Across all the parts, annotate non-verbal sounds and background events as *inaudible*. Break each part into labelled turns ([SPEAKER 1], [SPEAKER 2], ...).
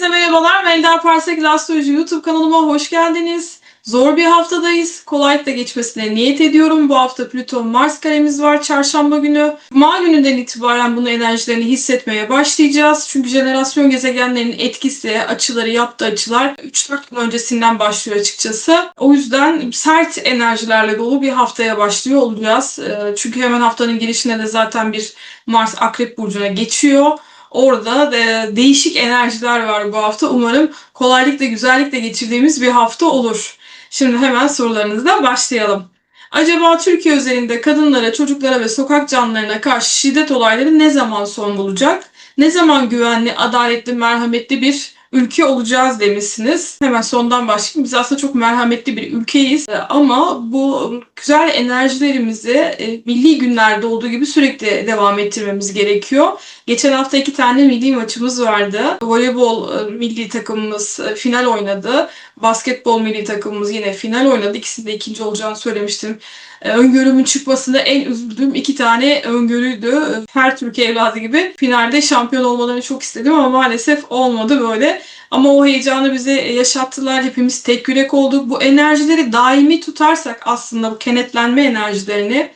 [SPEAKER 1] Herkese merhabalar. Melda Parsek Astroloji YouTube kanalıma hoş geldiniz. Zor bir haftadayız. Kolaylıkla geçmesine niyet ediyorum. Bu hafta Plüton Mars karemiz var çarşamba günü. Cuma gününden itibaren bunun enerjilerini hissetmeye başlayacağız. Çünkü jenerasyon gezegenlerinin etkisi, açıları, yaptığı açılar 3-4 gün öncesinden başlıyor açıkçası. O yüzden sert enerjilerle dolu bir haftaya başlıyor olacağız. Ee, Çünkü hemen haftanın girişinde de zaten bir Mars Akrep Burcu'na geçiyor. Orada de değişik enerjiler var bu hafta. Umarım kolaylıkla, güzellikle geçirdiğimiz bir hafta olur. Şimdi hemen sorularınızla başlayalım. Acaba Türkiye özelinde kadınlara, çocuklara ve sokak canlılarına karşı şiddet olayları ne zaman son bulacak? Ne zaman güvenli, adaletli, merhametli bir ülke olacağız demişsiniz. Hemen sondan başlayayım. Biz aslında çok merhametli bir ülkeyiz. Ee, Ama bu güzel enerjilerimizi e, milli günlerde olduğu gibi sürekli devam ettirmemiz gerekiyor. Geçen hafta iki tane milli maçımız vardı. Voleybol e, milli takımımız e, final oynadı. Basketbol milli takımımız yine final oynadı. İkisinde ikinci olacağını söylemiştim. E, Öngörümün çıkmasında en üzüldüğüm iki tane öngörüydü. Her Türkiye evladı gibi finalde şampiyon olmalarını çok istedim ama maalesef olmadı böyle. Ama o heyecanı bize yaşattılar. Hepimiz tek yürek olduk. Bu enerjileri daimi tutarsak aslında bu kenetlenme enerjilerini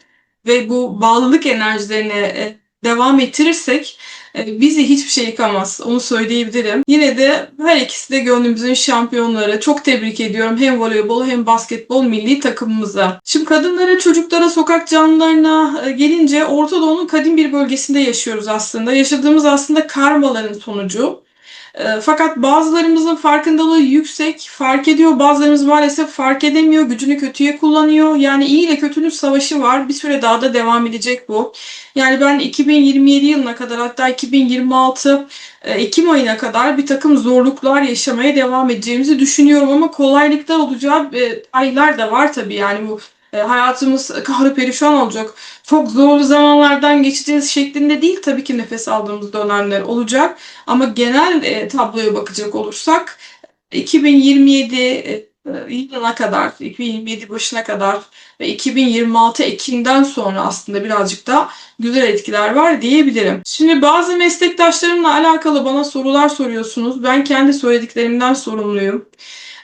[SPEAKER 1] ve bu bağlılık enerjilerini e, devam ettirirsek e, *laughs* bizi hiçbir şey yıkamaz. Onu söyleyebilirim. Yine de her ikisi de gönlümüzün şampiyonları. Çok tebrik ediyorum hem voleybol hem basketbol milli takımımıza. Şimdi kadınlara, çocuklara, sokak canlılarına e, gelince Orta Doğu'nun kadim bir bölgesinde yaşıyoruz aslında. Yaşadığımız aslında karmaların sonucu. E, Fakat bazılarımızın farkındalığı yüksek, fark ediyor. Bazılarımız maalesef fark edemiyor, gücünü kötüye kullanıyor. Yani iyi ile kötünün savaşı var. Bir süre daha da devam edecek bu. Yani ben 2027 yılına kadar hatta 2026 e, Ekim ayına kadar bir takım zorluklar yaşamaya devam edeceğimizi düşünüyorum ama kolaylıklar olacağı e, aylar da var tabii yani bu e, hayatımız kahru perişan olacak. Çok zorlu zamanlardan geçeceğiz şeklinde değil tabii ki nefes aldığımız dönemler olacak ama genel e, tabloya bakacak olursak 2027 e, yılına kadar, 2027 başına kadar ve 2026 Ekim'den sonra aslında birazcık da güzel etkiler var diyebilirim. Şimdi bazı meslektaşlarımla alakalı bana sorular soruyorsunuz. Ben kendi söylediklerimden sorumluyum.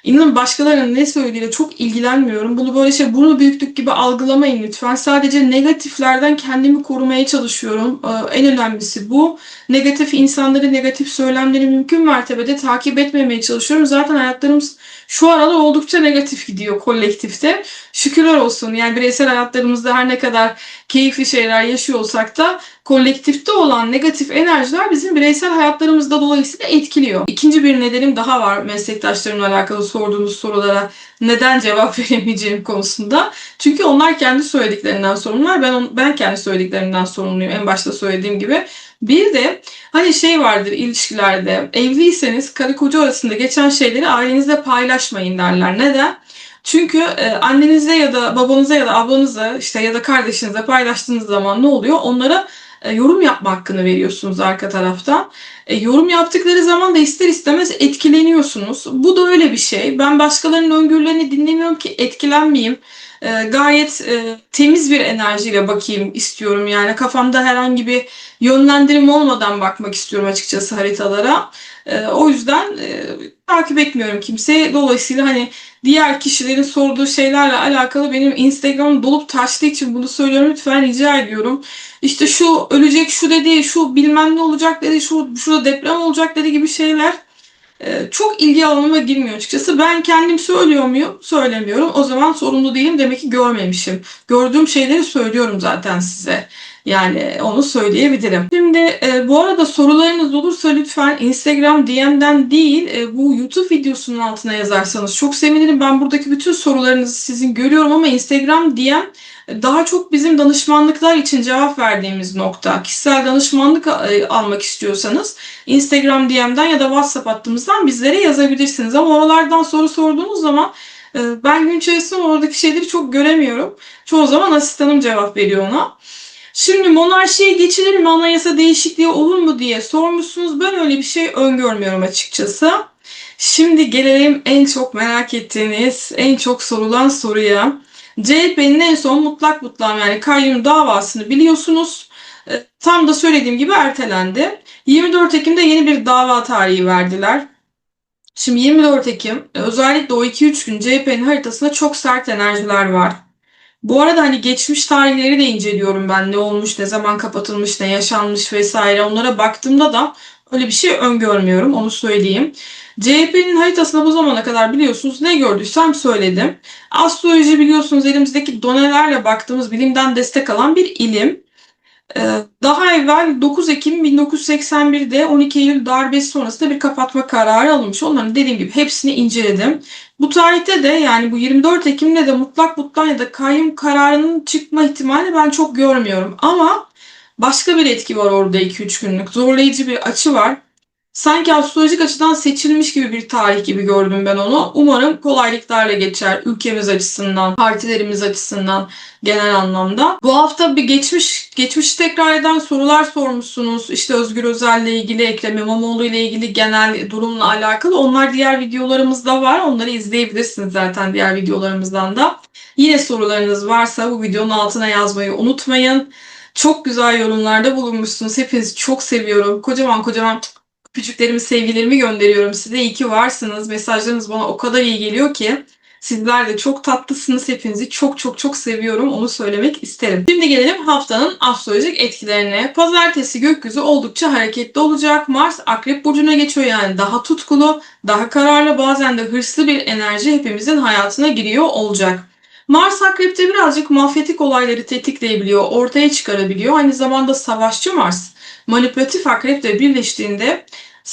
[SPEAKER 1] İnanın başkalarının ne söylediğiyle çok ilgilenmiyorum. Bunu böyle şey burnu büyüklük gibi algılamayın lütfen. Sadece negatiflerden kendimi korumaya çalışıyorum. Ee, en önemlisi bu. Negatif insanları, negatif söylemleri mümkün mertebede takip etmemeye çalışıyorum. Zaten hayatlarımız şu arada oldukça negatif gidiyor kolektifte. Şükürler olsun. Yani bireysel hayatlarımızda her ne kadar keyifli şeyler yaşıyor olsak da kolektifte olan negatif enerjiler bizim bireysel hayatlarımızda dolayısıyla etkiliyor. İkinci bir nedenim daha var meslektaşlarımla alakalı sorduğunuz sorulara neden cevap *laughs* veremeyeceğim konusunda. Çünkü onlar kendi söylediklerinden sorumlular. Ben ben kendi söylediklerimden sorumluyum en başta söylediğim gibi. Bir de hani şey vardır ilişkilerde evliyseniz karı koca arasında geçen şeyleri ailenizle paylaşmayın derler. Neden? Çünkü e, annenize ya da babanıza ya da ablanıza işte ya da kardeşinize paylaştığınız zaman ne oluyor? Onlara e, yorum yapma hakkını veriyorsunuz arka taraftan. E, yorum yaptıkları zaman da ister istemez etkileniyorsunuz. Bu da öyle bir şey. Ben başkalarının öngörülerini dinlemiyorum ki etkilenmeyeyim. E, gayet e, temiz bir enerjiyle bakayım istiyorum. Yani kafamda herhangi bir yönlendirim olmadan bakmak istiyorum açıkçası haritalara. E, o yüzden e, takip etmiyorum kimseyi. Dolayısıyla hani diğer kişilerin sorduğu şeylerle alakalı benim Instagram dolup taştığı için bunu söylüyorum. Lütfen rica ediyorum. İşte şu ölecek şu dedi, şu bilmem ne olacak dedi, şu şurada deprem olacak dedi gibi şeyler e, çok ilgi alanıma girmiyor açıkçası. Ben kendim söylüyor muyum? Söylemiyorum. O zaman sorumlu değilim. Demek ki görmemişim. Gördüğüm şeyleri söylüyorum zaten size. Yani onu söyleyebilirim. Şimdi e, bu arada sorularınız olursa lütfen Instagram DM'den değil e, bu YouTube videosunun altına yazarsanız çok sevinirim. Ben buradaki bütün sorularınızı sizin görüyorum ama Instagram DM daha çok bizim danışmanlıklar için cevap verdiğimiz nokta. Kişisel danışmanlık e, almak istiyorsanız Instagram DM'den ya da WhatsApp hattımızdan bizlere yazabilirsiniz. Ama oralardan soru sorduğunuz zaman e, ben gün içerisinde oradaki şeyleri çok göremiyorum. Çoğu zaman asistanım cevap veriyor ona. Şimdi monarşiye geçilir mi, anayasa değişikliği olur mu diye sormuşsunuz. Ben öyle bir şey öngörmüyorum açıkçası. Şimdi gelelim en çok merak ettiğiniz, en çok sorulan soruya. CHP'nin en son mutlak mutlak yani kayyum davasını biliyorsunuz. E, Tam da söylediğim gibi ertelendi. 24 Ekim'de yeni bir dava tarihi verdiler. Şimdi 24 Ekim e, özellikle o 2-3 gün CHP'nin haritasında çok sert enerjiler var. Bu arada hani geçmiş tarihleri de inceliyorum ben. Ne olmuş, ne zaman kapatılmış, ne yaşanmış vesaire. Onlara baktığımda da öyle bir şey öngörmüyorum. Onu söyleyeyim. CHP'nin haritasında bu zamana kadar biliyorsunuz ne gördüysem söyledim. Astroloji biliyorsunuz elimizdeki donelerle baktığımız bilimden destek alan bir ilim. Ee, Daha evvel 9 Ekim 1981'de 12 Eylül darbesi sonrasında bir kapatma kararı alınmış. Onların dediğim gibi hepsini inceledim. Bu tarihte de yani bu 24 Ekim'de de mutlak butlan ya da kayyum kararının çıkma ihtimali ben çok görmüyorum. Ama başka bir etki var orada 2-3 günlük. Zorlayıcı bir açı var. Sanki astrolojik açıdan seçilmiş gibi bir tarih gibi gördüm ben onu. Umarım kolaylıklarla geçer ülkemiz açısından, partilerimiz açısından genel anlamda. Bu hafta bir geçmiş geçmiş tekrar eden sorular sormuşsunuz. İşte Özgür Özel'le ilgili, Ekrem İmamoğlu ile ilgili genel durumla alakalı. Onlar diğer videolarımızda var. Onları izleyebilirsiniz zaten diğer videolarımızdan da. Yine sorularınız varsa bu videonun altına yazmayı unutmayın. Çok güzel yorumlarda bulunmuşsunuz. Hepinizi çok seviyorum. Kocaman kocaman küçüklerimi, sevgilerimi gönderiyorum size. İyi ki varsınız. Mesajlarınız bana o kadar iyi geliyor ki. Sizler de çok tatlısınız. Hepinizi çok çok çok seviyorum. Onu söylemek isterim. Şimdi gelelim haftanın astrolojik etkilerine. Pazartesi gökyüzü oldukça hareketli olacak. Mars Akrep Burcu'na geçiyor yani daha tutkulu, daha kararlı, bazen de hırslı bir enerji hepimizin hayatına giriyor olacak. Mars Akrep'te birazcık mafyatik olayları tetikleyebiliyor, ortaya çıkarabiliyor. Aynı zamanda savaşçı Mars manipülatif akreple birleştiğinde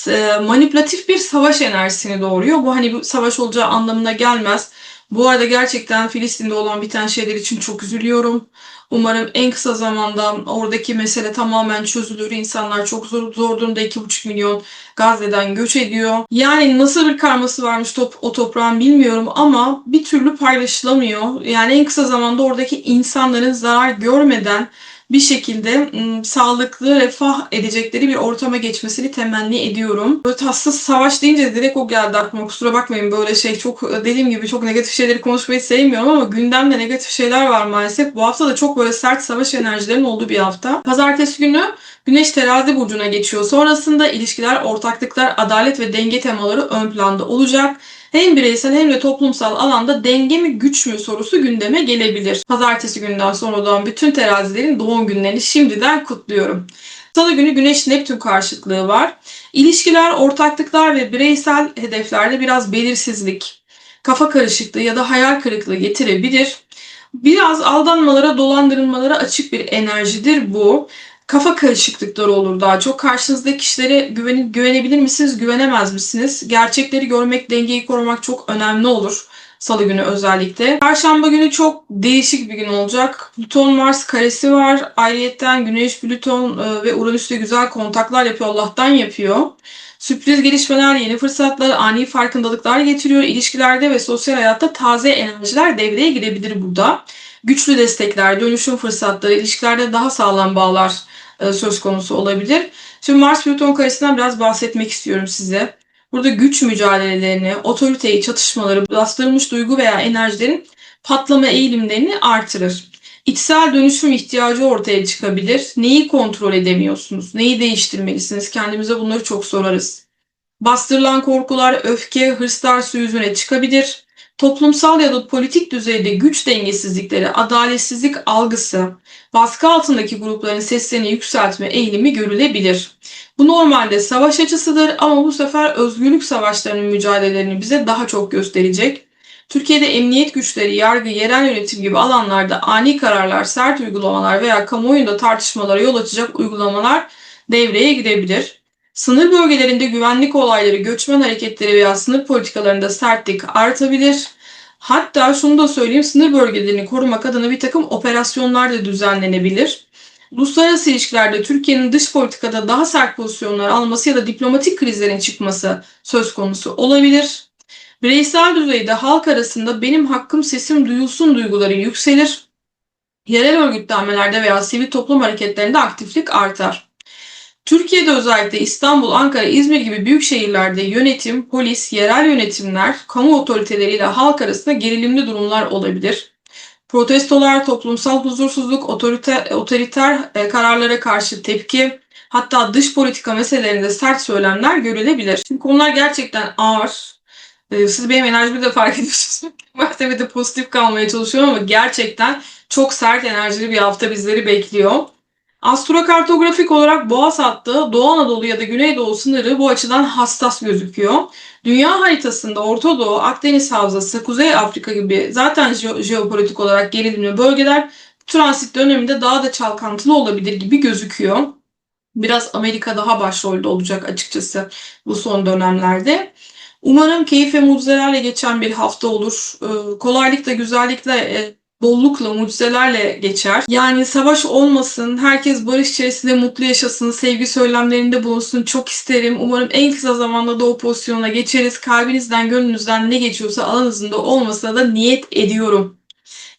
[SPEAKER 1] e, manipülatif bir savaş enerjisini doğuruyor. Bu hani bir savaş olacağı anlamına gelmez. Bu arada gerçekten Filistin'de olan biten şeyler için çok üzülüyorum. Umarım en kısa zamanda oradaki mesele tamamen çözülür. İnsanlar çok zor, zor durumda 2,5 milyon Gazze'den göç ediyor. Yani nasıl bir karması varmış top, o toprağın bilmiyorum ama bir türlü paylaşılamıyor. Yani en kısa zamanda oradaki insanların zarar görmeden bir şekilde sağlıklı, refah edecekleri bir ortama geçmesini temenni ediyorum. Böyle tatsız savaş deyince direkt o geldi aklıma. Kusura bakmayın böyle şey çok dediğim gibi çok negatif şeyleri konuşmayı sevmiyorum ama gündemde negatif şeyler var maalesef. Bu hafta da çok böyle sert savaş enerjilerinin olduğu bir hafta. Pazartesi günü Güneş terazi burcuna geçiyor. Sonrasında ilişkiler, ortaklıklar, adalet ve denge temaları ön planda olacak hem bireysel hem de toplumsal alanda denge mi güç mü sorusu gündeme gelebilir. Pazartesi günden sonra doğan bütün terazilerin doğum günlerini şimdiden kutluyorum. Salı günü Güneş Neptün karşıtlığı var. İlişkiler, ortaklıklar ve bireysel hedeflerde biraz belirsizlik, kafa karışıklığı ya da hayal kırıklığı getirebilir. Biraz aldanmalara, dolandırılmalara açık bir enerjidir bu kafa karışıklıkları olur daha çok. Karşınızdaki kişilere güven, güvenebilir misiniz, güvenemez misiniz? Gerçekleri görmek, dengeyi korumak çok önemli olur. Salı günü özellikle. Perşembe günü çok değişik bir gün olacak. Plüton Mars karesi var. Ayrıyetten Güneş, Plüton e, ve Uranüs'te güzel kontaklar yapıyor. Allah'tan yapıyor. Sürpriz gelişmeler, yeni fırsatlar, ani farkındalıklar getiriyor. İlişkilerde ve sosyal hayatta taze enerjiler devreye girebilir burada. Güçlü destekler, dönüşüm fırsatları, ilişkilerde daha sağlam bağlar söz konusu olabilir. Şimdi Mars Plüton karesinden biraz bahsetmek istiyorum size. Burada güç mücadelelerini, otoriteyi, çatışmaları, bastırılmış duygu veya enerjilerin patlama eğilimlerini artırır. İçsel dönüşüm ihtiyacı ortaya çıkabilir. Neyi kontrol edemiyorsunuz? Neyi değiştirmelisiniz? Kendimize bunları çok sorarız. Bastırılan korkular, öfke, hırslar su yüzüne çıkabilir. Toplumsal ya da politik düzeyde güç dengesizlikleri, adaletsizlik algısı, baskı altındaki grupların seslerini yükseltme eğilimi görülebilir. Bu normalde savaş açısıdır ama bu sefer özgürlük savaşlarının mücadelelerini bize daha çok gösterecek. Türkiye'de emniyet güçleri, yargı, yerel yönetim gibi alanlarda ani kararlar, sert uygulamalar veya kamuoyunda tartışmalara yol açacak uygulamalar devreye girebilir. Sınır bölgelerinde güvenlik olayları, göçmen hareketleri veya sınır politikalarında sertlik artabilir. Hatta şunu da söyleyeyim, sınır bölgelerini korumak adına bir takım operasyonlar da düzenlenebilir. Uluslararası ilişkilerde Türkiye'nin dış politikada daha sert pozisyonlar alması ya da diplomatik krizlerin çıkması söz konusu olabilir. Bireysel düzeyde halk arasında benim hakkım sesim duyulsun duyguları yükselir. Yerel örgütlenmelerde veya sivil toplum hareketlerinde aktiflik artar. Türkiye'de özellikle İstanbul, Ankara, İzmir gibi büyük şehirlerde yönetim, polis, yerel yönetimler, kamu otoriteleriyle halk arasında gerilimli durumlar olabilir. Protestolar, toplumsal huzursuzluk, otorite, otoriter e, kararlara karşı tepki, hatta dış politika meselelerinde sert söylemler görülebilir. Çünkü konular gerçekten ağır. Ee, Siz benim enerjimi de fark *laughs* ediyorsunuz. Ben tabii de pozitif kalmaya çalışıyorum ama gerçekten çok sert enerjili bir hafta bizleri bekliyor. Astrokartografik olarak Boğaz hattı Doğu Anadolu ya da Güneydoğu sınırı bu açıdan hassas gözüküyor. Dünya haritasında Orta Doğu, Akdeniz Havzası, Kuzey Afrika gibi zaten jeo- jeopolitik olarak gerilimli bölgeler transit döneminde daha da çalkantılı olabilir gibi gözüküyor. Biraz Amerika daha başrolde olacak açıkçası bu son dönemlerde. Umarım keyif ve mucizelerle geçen bir hafta olur. Ee, kolaylıkla, güzellikle, e, bollukla, mucizelerle geçer. Yani savaş olmasın, herkes barış içerisinde mutlu yaşasın, sevgi söylemlerinde bulunsun. Çok isterim. Umarım en kısa zamanda da o pozisyona geçeriz. Kalbinizden, gönlünüzden ne geçiyorsa alanınızda olmasına da niyet ediyorum.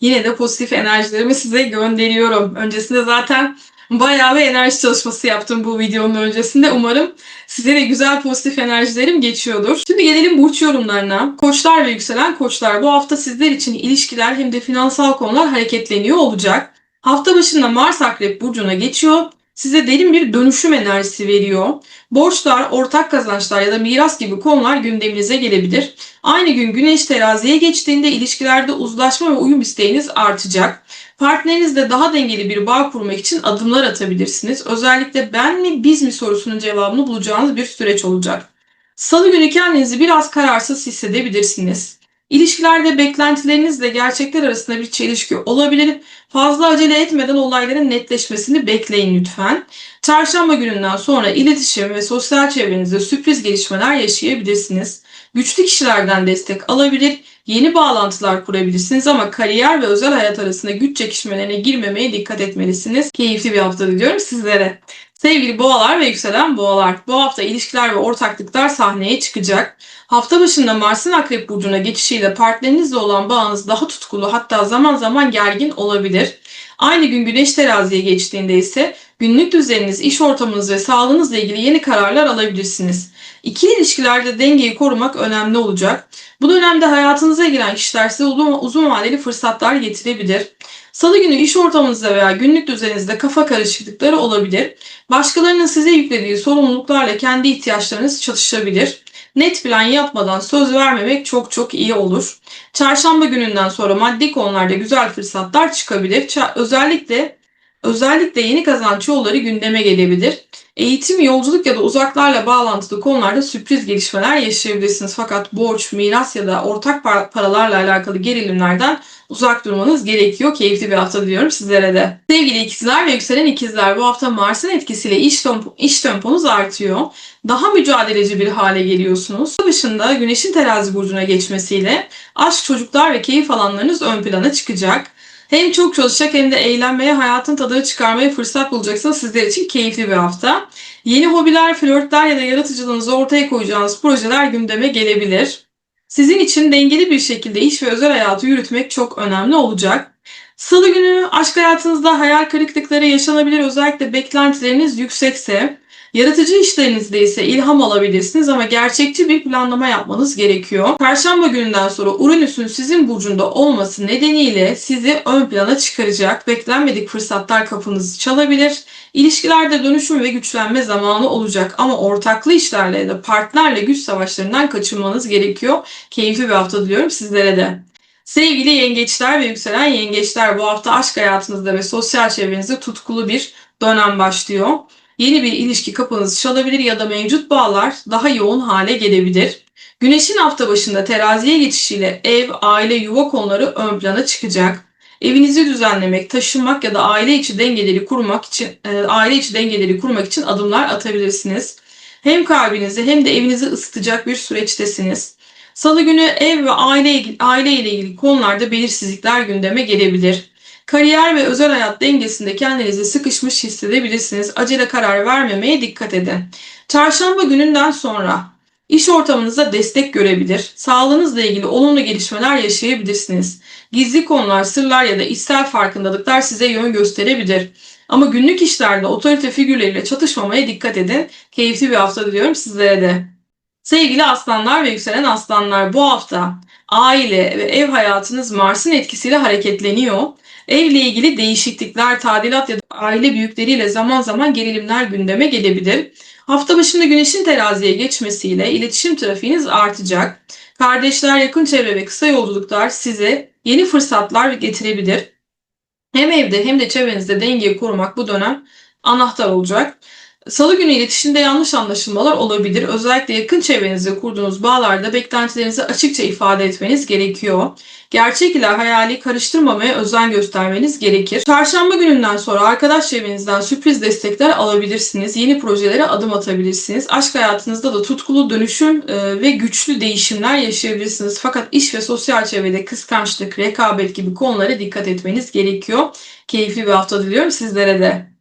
[SPEAKER 1] Yine de pozitif enerjilerimi size gönderiyorum. Öncesinde zaten bayağı bir enerji çalışması yaptım bu videonun öncesinde. Umarım size de güzel pozitif enerjilerim geçiyordur. Şimdi gelelim burç yorumlarına. Koçlar ve yükselen koçlar bu hafta sizler için ilişkiler hem de finansal konular hareketleniyor olacak. Hafta başında Mars Akrep Burcu'na geçiyor. Size derin bir dönüşüm enerjisi veriyor. Borçlar, ortak kazançlar ya da miras gibi konular gündeminize gelebilir. Aynı gün Güneş teraziye geçtiğinde ilişkilerde uzlaşma ve uyum isteğiniz artacak. Partnerinizle daha dengeli bir bağ kurmak için adımlar atabilirsiniz. Özellikle ben mi biz mi sorusunun cevabını bulacağınız bir süreç olacak. Salı günü kendinizi biraz kararsız hissedebilirsiniz. İlişkilerde beklentilerinizle gerçekler arasında bir çelişki olabilir. Fazla acele etmeden olayların netleşmesini bekleyin lütfen. Çarşamba gününden sonra iletişim ve sosyal çevrenizde sürpriz gelişmeler yaşayabilirsiniz. Güçlü kişilerden destek alabilir, yeni bağlantılar kurabilirsiniz ama kariyer ve özel hayat arasında güç çekişmelerine girmemeye dikkat etmelisiniz. Keyifli bir hafta diliyorum sizlere. Sevgili boğalar ve yükselen boğalar, bu hafta ilişkiler ve ortaklıklar sahneye çıkacak. Hafta başında Mars'ın Akrep Burcu'na geçişiyle partnerinizle olan bağınız daha tutkulu hatta zaman zaman gergin olabilir. Aynı gün Güneş teraziye geçtiğinde ise günlük düzeniniz, iş ortamınız ve sağlığınızla ilgili yeni kararlar alabilirsiniz. İkili ilişkilerde dengeyi korumak önemli olacak. Bu dönemde hayatınıza giren kişiler size uzun, uzun vadeli fırsatlar getirebilir. Salı günü iş ortamınızda veya günlük düzeninizde kafa karışıklıkları olabilir. Başkalarının size yüklediği sorumluluklarla kendi ihtiyaçlarınız çatışabilir. Net plan yapmadan söz vermemek çok çok iyi olur. Çarşamba gününden sonra maddi konularda güzel fırsatlar çıkabilir. Özellikle özellikle yeni kazanç yolları gündeme gelebilir. Eğitim, yolculuk ya da uzaklarla bağlantılı konularda sürpriz gelişmeler yaşayabilirsiniz. Fakat borç, miras ya da ortak par- paralarla alakalı gerilimlerden uzak durmanız gerekiyor. Keyifli bir hafta diliyorum sizlere de. Sevgili ikizler ve yükselen ikizler bu hafta Mars'ın etkisiyle iş, tempo, iş temponuz artıyor. Daha mücadeleci bir hale geliyorsunuz. Dışında Güneş'in terazi burcuna geçmesiyle aşk, çocuklar ve keyif alanlarınız ön plana çıkacak. Hem çok çalışacak hem de eğlenmeye, hayatın tadını çıkarmaya fırsat bulacaksınız. Sizler için keyifli bir hafta. Yeni hobiler, flörtler ya da yaratıcılığınızı ortaya koyacağınız projeler gündeme gelebilir. Sizin için dengeli bir şekilde iş ve özel hayatı yürütmek çok önemli olacak. Salı günü aşk hayatınızda hayal kırıklıkları yaşanabilir. Özellikle beklentileriniz yüksekse, yaratıcı işlerinizde ise ilham alabilirsiniz ama gerçekçi bir planlama yapmanız gerekiyor. Perşembe gününden sonra Uranüs'ün sizin burcunda olması nedeniyle sizi ön plana çıkaracak. Beklenmedik fırsatlar kapınızı çalabilir. İlişkilerde dönüşüm ve güçlenme zamanı olacak ama ortaklı işlerle ya da partnerle güç savaşlarından kaçınmanız gerekiyor. Keyifli bir hafta diliyorum sizlere de. Sevgili yengeçler ve yükselen yengeçler bu hafta aşk hayatınızda ve sosyal çevrenizde tutkulu bir dönem başlıyor. Yeni bir ilişki kapınızı çalabilir ya da mevcut bağlar daha yoğun hale gelebilir. Güneşin hafta başında teraziye geçişiyle ev, aile, yuva konuları ön plana çıkacak. Evinizi düzenlemek, taşınmak ya da aile içi dengeleri kurmak için e, aile içi dengeleri kurmak için adımlar atabilirsiniz. Hem kalbinizi hem de evinizi ısıtacak bir süreçtesiniz. Salı günü ev ve aile, aile ile ilgili konularda belirsizlikler gündeme gelebilir. Kariyer ve özel hayat dengesinde kendinizi sıkışmış hissedebilirsiniz. Acele karar vermemeye dikkat edin. Çarşamba gününden sonra iş ortamınızda destek görebilir. Sağlığınızla ilgili olumlu gelişmeler yaşayabilirsiniz. Gizli konular, sırlar ya da içsel farkındalıklar size yön gösterebilir. Ama günlük işlerde otorite figürleriyle çatışmamaya dikkat edin. Keyifli bir hafta diliyorum sizlere de. Sevgili aslanlar ve yükselen aslanlar bu hafta aile ve ev hayatınız Mars'ın etkisiyle hareketleniyor. Evle ilgili değişiklikler, tadilat ya da aile büyükleriyle zaman zaman gerilimler gündeme gelebilir. Hafta başında güneşin teraziye geçmesiyle iletişim trafiğiniz artacak. Kardeşler, yakın çevre ve kısa yolculuklar size yeni fırsatlar getirebilir. Hem evde hem de çevrenizde dengeyi korumak bu dönem anahtar olacak. Salı günü iletişimde yanlış anlaşılmalar olabilir. Özellikle yakın çevrenizde kurduğunuz bağlarda beklentilerinizi açıkça ifade etmeniz gerekiyor. Gerçek ile hayali karıştırmamaya özen göstermeniz gerekir. Çarşamba gününden sonra arkadaş çevrenizden sürpriz destekler alabilirsiniz. Yeni projelere adım atabilirsiniz. Aşk hayatınızda da tutkulu dönüşüm e, ve güçlü değişimler yaşayabilirsiniz. Fakat iş ve sosyal çevrede kıskançlık, rekabet gibi konulara dikkat etmeniz gerekiyor. Keyifli bir hafta diliyorum sizlere de.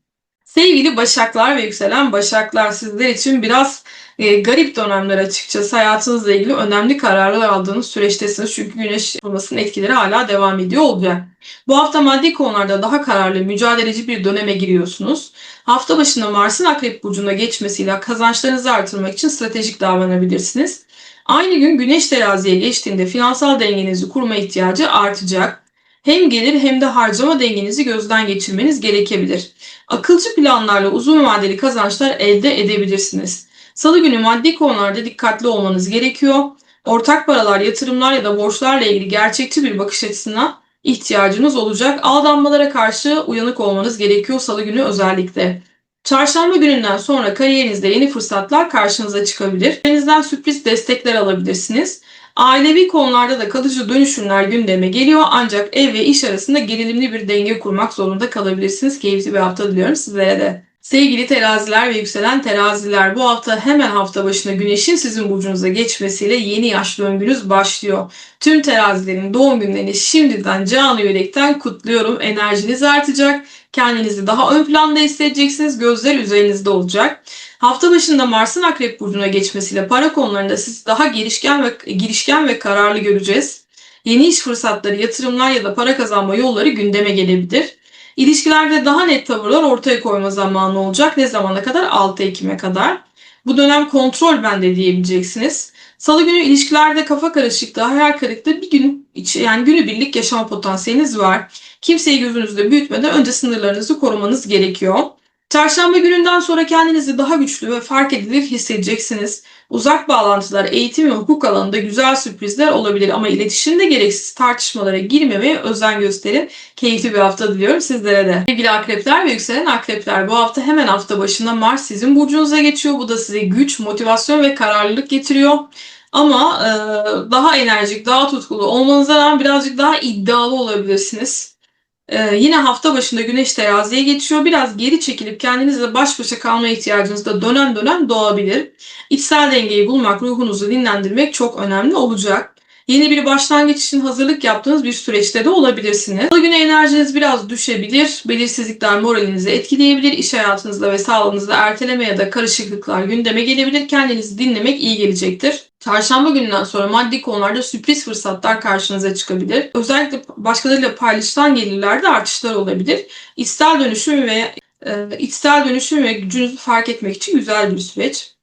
[SPEAKER 1] Sevgili Başaklar ve yükselen Başaklar sizler için biraz e, garip dönemler açıkçası. Hayatınızla ilgili önemli kararlar aldığınız süreçtesiniz. Çünkü güneş tutulmasının etkileri hala devam ediyor olacak. Bu hafta maddi konularda daha kararlı, mücadeleci bir döneme giriyorsunuz. Hafta başında Mars'ın Akrep Burcu'na geçmesiyle kazançlarınızı artırmak için stratejik davranabilirsiniz. Aynı gün Güneş teraziye geçtiğinde finansal dengenizi kurma ihtiyacı artacak. Hem gelir hem de harcama dengenizi gözden geçirmeniz gerekebilir. Akılcı planlarla uzun vadeli kazançlar elde edebilirsiniz. Salı günü maddi konularda dikkatli olmanız gerekiyor. Ortak paralar, yatırımlar ya da borçlarla ilgili gerçekçi bir bakış açısına ihtiyacınız olacak. Aldanmalara karşı uyanık olmanız gerekiyor salı günü özellikle. Çarşamba gününden sonra kariyerinizde yeni fırsatlar karşınıza çıkabilir. Elinizden sürpriz destekler alabilirsiniz. Ailevi konularda da kalıcı dönüşümler gündeme geliyor ancak ev ve iş arasında gerilimli bir denge kurmak zorunda kalabilirsiniz. Keyifli bir hafta diliyorum sizlere de. Sevgili teraziler ve yükselen teraziler bu hafta hemen hafta başına güneşin sizin burcunuza geçmesiyle yeni yaş döngünüz başlıyor. Tüm terazilerin doğum günlerini şimdiden canı yürekten kutluyorum. Enerjiniz artacak. Kendinizi daha ön planda hissedeceksiniz. Gözler üzerinizde olacak. Hafta başında Mars'ın Akrep Burcu'na geçmesiyle para konularında siz daha girişken ve girişken ve kararlı göreceğiz. Yeni iş fırsatları, yatırımlar ya da para kazanma yolları gündeme gelebilir. İlişkilerde daha net tavırlar ortaya koyma zamanı olacak. Ne zamana kadar? 6 Ekim'e kadar. Bu dönem kontrol bende diyebileceksiniz. Salı günü ilişkilerde kafa karışıklığı, hayal kırıklığı bir gün yani günübirlik yaşama potansiyeliniz var. Kimseyi gözünüzde büyütmeden önce sınırlarınızı korumanız gerekiyor. Çarşamba gününden sonra kendinizi daha güçlü ve fark edilir hissedeceksiniz. Uzak bağlantılar, eğitim ve hukuk alanında güzel sürprizler olabilir ama iletişimde gereksiz tartışmalara girmemeye özen gösterin. Keyifli bir hafta diliyorum sizlere de. Sevgili akrepler ve yükselen akrepler bu hafta hemen hafta başında Mars sizin burcunuza geçiyor. Bu da size güç, motivasyon ve kararlılık getiriyor. Ama daha enerjik, daha tutkulu olmanıza rağmen birazcık daha iddialı olabilirsiniz. Ee, yine hafta başında güneş teraziye geçiyor. Biraz geri çekilip kendinizle baş başa kalma ihtiyacınız da dönem dönem doğabilir. İçsel dengeyi bulmak, ruhunuzu dinlendirmek çok önemli olacak. Yeni bir başlangıç için hazırlık yaptığınız bir süreçte de olabilirsiniz. Bu günü enerjiniz biraz düşebilir. Belirsizlikler moralinizi etkileyebilir. İş hayatınızda ve sağlığınızda erteleme ya da karışıklıklar gündeme gelebilir. Kendinizi dinlemek iyi gelecektir. Çarşamba gününden sonra maddi konularda sürpriz fırsatlar karşınıza çıkabilir. Özellikle başkalarıyla paylaşılan gelirlerde artışlar olabilir. İçsel dönüşüm ve e, içsel dönüşüm ve gücünüzü fark etmek için güzel bir süreç.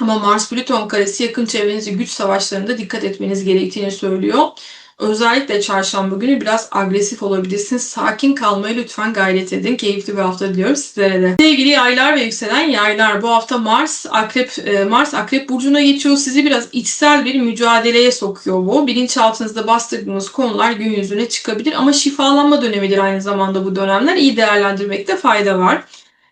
[SPEAKER 1] Ama Mars Plüton karesi yakın çevrenizi güç savaşlarında dikkat etmeniz gerektiğini söylüyor. Özellikle çarşamba günü biraz agresif olabilirsiniz. Sakin kalmaya lütfen gayret edin. Keyifli bir hafta diliyorum sizlere de. Sevgili yaylar ve yükselen yaylar bu hafta Mars Akrep e, Mars Akrep burcuna geçiyor. Sizi biraz içsel bir mücadeleye sokuyor bu. Bilinçaltınızda bastırdığınız konular gün yüzüne çıkabilir ama şifalanma dönemidir aynı zamanda bu dönemler. İyi değerlendirmekte fayda var.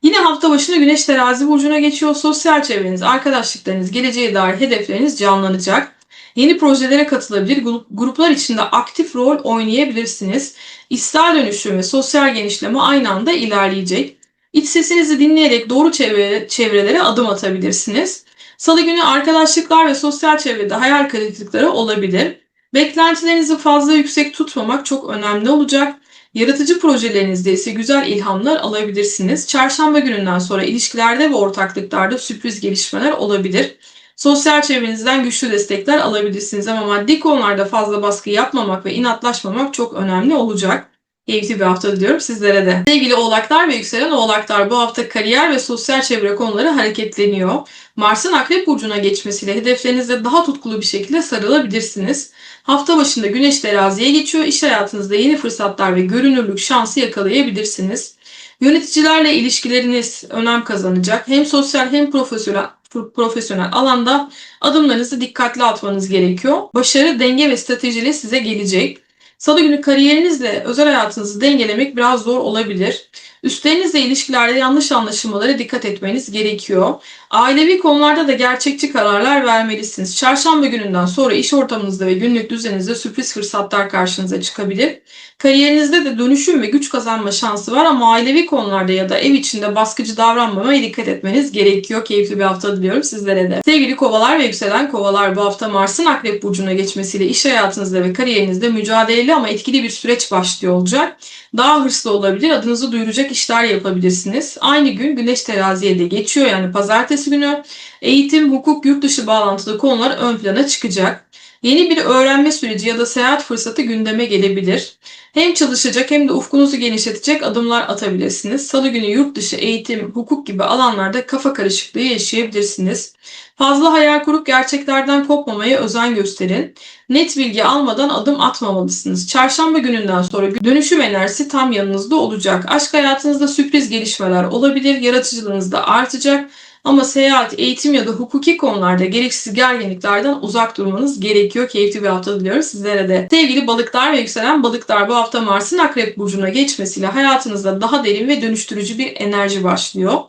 [SPEAKER 1] Yine hafta başında Güneş terazi burcuna geçiyor. Sosyal çevreniz, arkadaşlıklarınız, geleceğe dair hedefleriniz canlanacak. Yeni projelere katılabilir, gruplar içinde aktif rol oynayabilirsiniz. İster dönüşüm ve sosyal genişleme aynı anda ilerleyecek. İç sesinizi dinleyerek doğru çevre, çevrelere adım atabilirsiniz. Salı günü arkadaşlıklar ve sosyal çevrede hayal kırıklıkları olabilir. Beklentilerinizi fazla yüksek tutmamak çok önemli olacak. Yaratıcı projelerinizde ise güzel ilhamlar alabilirsiniz. Çarşamba gününden sonra ilişkilerde ve ortaklıklarda sürpriz gelişmeler olabilir. Sosyal çevrenizden güçlü destekler alabilirsiniz ama maddi konularda fazla baskı yapmamak ve inatlaşmamak çok önemli olacak. Keyifli bir hafta diliyorum sizlere de. Sevgili oğlaklar ve yükselen oğlaklar bu hafta kariyer ve sosyal çevre konuları hareketleniyor. Mars'ın Akrep Burcu'na geçmesiyle hedeflerinize daha tutkulu bir şekilde sarılabilirsiniz. Hafta başında Güneş teraziye geçiyor. İş hayatınızda yeni fırsatlar ve görünürlük şansı yakalayabilirsiniz. Yöneticilerle ilişkileriniz önem kazanacak. Hem sosyal hem profesyonel profesyonel alanda adımlarınızı dikkatli atmanız gerekiyor. Başarı, denge ve stratejiyle size gelecek. Salı günü kariyerinizle özel hayatınızı dengelemek biraz zor olabilir. Üstlerinizle ilişkilerde yanlış anlaşılmalara dikkat etmeniz gerekiyor. Ailevi konularda da gerçekçi kararlar vermelisiniz. Çarşamba gününden sonra iş ortamınızda ve günlük düzeninizde sürpriz fırsatlar karşınıza çıkabilir. Kariyerinizde de dönüşüm ve güç kazanma şansı var ama ailevi konularda ya da ev içinde baskıcı davranmamaya dikkat etmeniz gerekiyor. Keyifli bir hafta diliyorum sizlere de. Sevgili kovalar ve yükselen kovalar bu hafta Mars'ın Akrep Burcu'na geçmesiyle iş hayatınızda ve kariyerinizde mücadeleli ama etkili bir süreç başlıyor olacak. Daha hırslı olabilir, adınızı duyuracak işler yapabilirsiniz. Aynı gün Güneş teraziye de geçiyor yani pazartesi günü. Eğitim, hukuk, yurt dışı bağlantılı konular ön plana çıkacak. Yeni bir öğrenme süreci ya da seyahat fırsatı gündeme gelebilir. Hem çalışacak hem de ufkunuzu genişletecek adımlar atabilirsiniz. Salı günü yurt dışı, eğitim, hukuk gibi alanlarda kafa karışıklığı yaşayabilirsiniz. Fazla hayal kurup gerçeklerden kopmamaya özen gösterin. Net bilgi almadan adım atmamalısınız. Çarşamba gününden sonra dönüşüm enerjisi tam yanınızda olacak. Aşk hayatınızda sürpriz gelişmeler olabilir, yaratıcılığınız da artacak. Ama seyahat, eğitim ya da hukuki konularda gereksiz gerginliklerden uzak durmanız gerekiyor. Keyifli bir hafta diliyorum sizlere de. Sevgili balıklar ve yükselen balıklar bu hafta Mars'ın Akrep Burcu'na geçmesiyle hayatınızda daha derin ve dönüştürücü bir enerji başlıyor.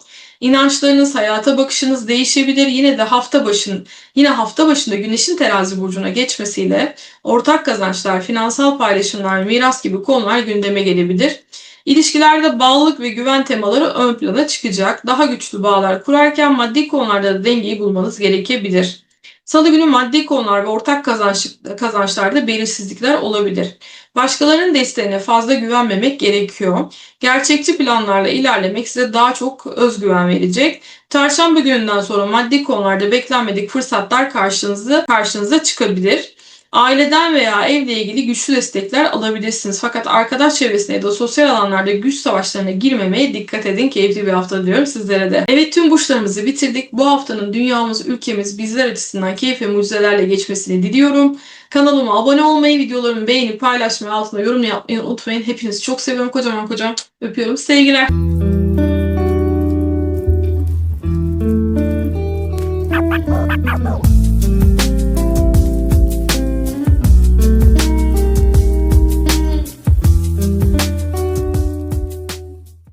[SPEAKER 1] İnançlarınız, hayata bakışınız değişebilir. Yine de hafta başın, yine hafta başında Güneş'in terazi burcuna geçmesiyle ortak kazançlar, finansal paylaşımlar, miras gibi konular gündeme gelebilir. İlişkilerde bağlılık ve güven temaları ön plana çıkacak. Daha güçlü bağlar kurarken maddi konularda da dengeyi bulmanız gerekebilir. Salı günü maddi konular ve ortak kazanç, kazançlarda belirsizlikler olabilir. Başkalarının desteğine fazla güvenmemek gerekiyor. Gerçekçi planlarla ilerlemek size daha çok özgüven verecek. Çarşamba gününden sonra maddi konularda beklenmedik fırsatlar karşınıza, karşınıza çıkabilir. Aileden veya evle ilgili güçlü destekler alabilirsiniz. Fakat arkadaş çevresinde ya da sosyal alanlarda güç savaşlarına girmemeye dikkat edin. Keyifli bir hafta diliyorum sizlere de. Evet tüm burçlarımızı bitirdik. Bu haftanın dünyamız, ülkemiz, bizler açısından keyif ve mucizelerle geçmesini diliyorum. Kanalıma abone olmayı, videolarımı beğenip paylaşmayı, altına yorum yapmayı unutmayın. Hepinizi çok seviyorum. Kocaman kocaman öpüyorum. Sevgiler.